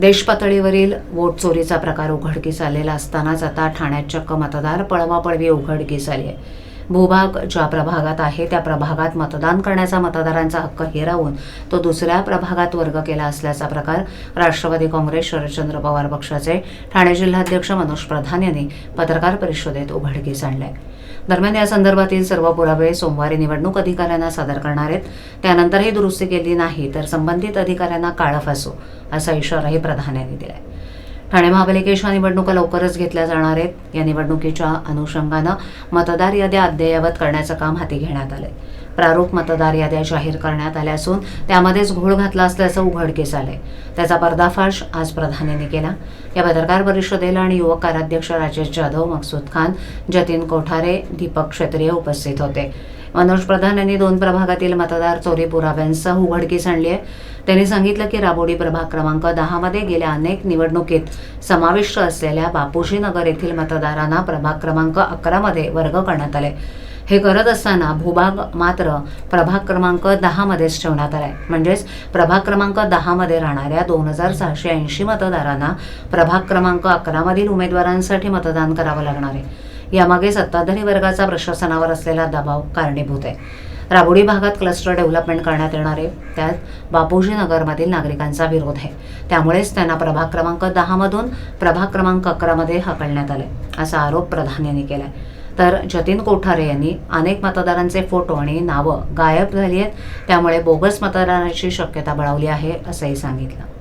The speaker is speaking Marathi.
देशपातळीवरील वोट चोरीचा प्रकार उघडकीस आलेला असतानाच आता ठाण्यात चक्क मतदार पळवापळवी उघडकीस आली आहे. भूभाग ज्या प्रभागात आहे त्या प्रभागात मतदान करण्याचा मतदारांचा हक्क हिरावून तो दुसऱ्या प्रभागात वर्ग केला असल्याचा प्रकार राष्ट्रवादी काँग्रेस शरदचंद्र पवार पक्षाचे ठाणे जिल्हाध्यक्ष मनोज प्रधान यांनी पत्रकार परिषदेत उघडकीस आणलाय. दरम्यान या संदर्भातील सर्व पुरावे सोमवारी निवडणूक अधिकाऱ्यांना सादर करणार आहेत. त्यानंतरही दुरुस्ती केली नाही तर संबंधित अधिकाऱ्यांना काळा फासू असा इशाराही प्रधान यांनी आहे ठाणे महापालिकेच्या निवडणुका लवकरच घेतल्या जाणार आहेत. या निवडणुकीच्या अनुषंगानं मतदार याद्या अद्ययावत करण्याचं काम हाती घेण्यात आलंय. प्रारूप मतदार याद्या जाहीर करण्यात आल्या असून त्यामध्येच घोळ घातला असल्याचं उघडकीस आलंय. त्याचा पर्दाफाश आज प्रधानांनी केला. या पत्रकार परिषदेला आणि युवक कार्याध्यक्ष राजेश जाधव मकसूद खान जतीन कोठारे दीपक क्षेत्रीय उपस्थित होते. मनोज प्रधान यांनी दोन प्रभागातील मतदार चोरी पुराव्यांसह उघडकीस आणली आहे. त्यांनी सांगितलं की राबोडी प्रभाग क्रमांक दहामध्ये गेल्या अनेक निवडणुकीत समाविष्ट असलेल्या बापूजी नगर येथील मतदारांना प्रभाग क्रमांक अकरामध्ये वर्ग करण्यात आले. हे करत असताना भूभाग मात्र प्रभाग क्रमांक दहामध्येच ठेवण्यात आलाय. म्हणजेच प्रभाग क्रमांक दहामध्ये राहणाऱ्या दोन हजार सहाशे ऐंशी मतदारांना प्रभाग क्रमांक अकरामधील उमेदवारांसाठी मतदान करावं लागणार आहे. यामागे सत्ताधारी वर्गाचा प्रशासनावर असलेला दबाव कारणीभूत आहे. राबोडी भागात क्लस्टर डेव्हलपमेंट करण्यात येणारे त्यात बापूजी नगरमधील नागरिकांचा विरोध आहे. त्यामुळेच त्यांना प्रभाग क्रमांक दहामधून प्रभाग क्रमांक अकरामध्ये हकलण्यात आले असा आरोप प्रधान यांनी केलाय. तर जतीन कोठारे यांनी अनेक मतदारांचे फोटो आणि नावं गायब झाली आहेत. त्यामुळे बोगस मतदानाची शक्यता बळावली आहे असंही सांगितलं.